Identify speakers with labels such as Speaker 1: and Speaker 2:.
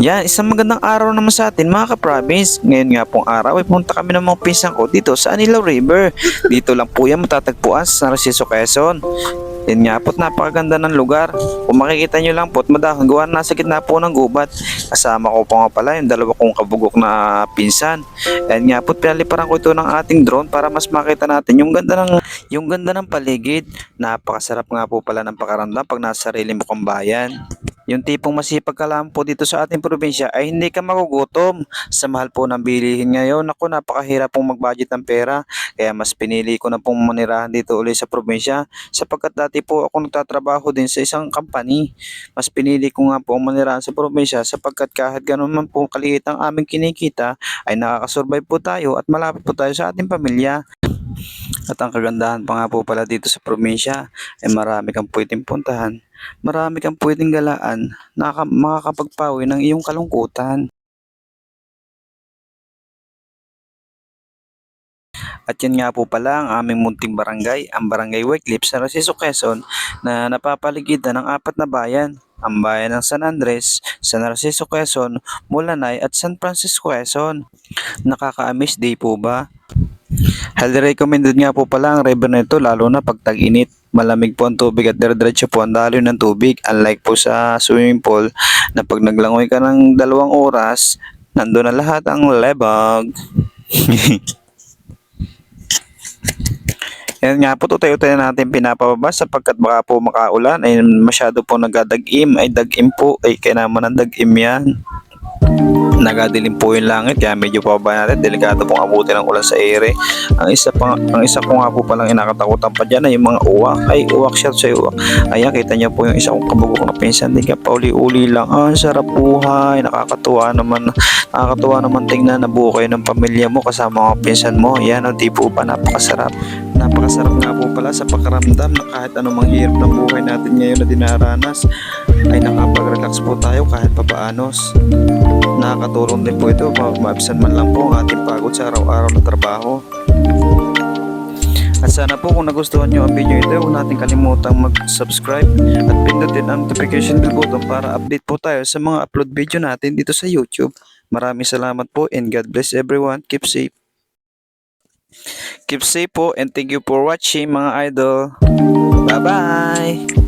Speaker 1: Yan, isang magandang araw naman sa atin mga ka-province. Ngayon nga pong araw ay punta kami ng mga pinsan ko dito sa Anilo River. Dito lang po yan matatagpuan sa Narciso Quezon. Yan nga po't napakaganda ng lugar. Kung makikita nyo lang po't madahon gawa na sa gitna po ng gubat. Kasama ko po nga pala yung dalawa kong kabugok na pinsan. Yan nga po't pinaliparan ko ito ng ating drone para mas makita natin yung ganda ng yung ganda ng paligid. Napakasarap nga po pala ng pakaramdam pag nasa sarili mo kang bayan. Yung tipong masipag ka lang po dito sa ating probinsya ay hindi ka magugutom. Sa mahal po ng bilihin ngayon, ako napakahirap pong mag-budget ng pera. Kaya mas pinili ko na pong manirahan dito ulit sa probinsya sapagkat dati po ako nagtatrabaho din sa isang company. Mas pinili ko nga po manirahan sa probinsya sapagkat kahit ganun man po kaliit ang aming kinikita ay nakakasurvive po tayo at malapit po tayo sa ating pamilya. At ang kagandahan pa nga po pala dito sa probinsya ay marami kang pwedeng puntahan marami kang pwedeng galaan na ka- makakapagpawi ng iyong kalungkutan. At yan nga po pala ang aming munting barangay, ang Barangay Wycliffe sa Rasiso Quezon na napapaligiran ng apat na bayan, ang bayan ng San Andres, San Narciso Quezon, Mulanay at San Francisco Quezon. Nakaka-amaze day po ba? Highly recommended nga po pala ang river na ito lalo na pag tag-init. Malamig po ang tubig at dire-diretso po ang daloy ng tubig. Unlike po sa swimming pool na pag naglangoy ka ng dalawang oras, nandun na lahat ang lebag. Yan nga po, tutay-utay na natin pinapababa sapagkat baka po makaulan ay masyado po nagdadag-im ay dag-im po ay kaya naman ang dag-im yan nagadilim po yung langit kaya medyo pababa natin. Delikado pong abutin ng ulan sa ere. Ang isa pa ang isa ko nga po palang inakatakutan pa dyan ay yung mga uwak. Ay uwak shot sa uwak. Ayan kita niyo po yung isa kong kabugok na pinsan. Di ka pauli-uli lang. Ah sarap buhay. Nakakatuwa naman nakakatuwa naman tingnan na buo kayo ng pamilya mo kasama mga pinsan mo. Yan ang di po ba napakasarap napakasarap nga po pala sa pakaramdam na kahit anong manghirap ng buhay natin ngayon na dinaranas ay nakapag-relax po tayo kahit papaanos nakakatulong din po ito ma- maibsan man lang po ang ating pagod sa araw-araw na trabaho. At sana po kung nagustuhan nyo ang video ito, huwag natin kalimutang mag-subscribe at pindutin ang notification bell button para update po tayo sa mga upload video natin dito sa YouTube. Maraming salamat po and God bless everyone. Keep safe. Keep safe po and thank you for watching mga idol. Bye-bye!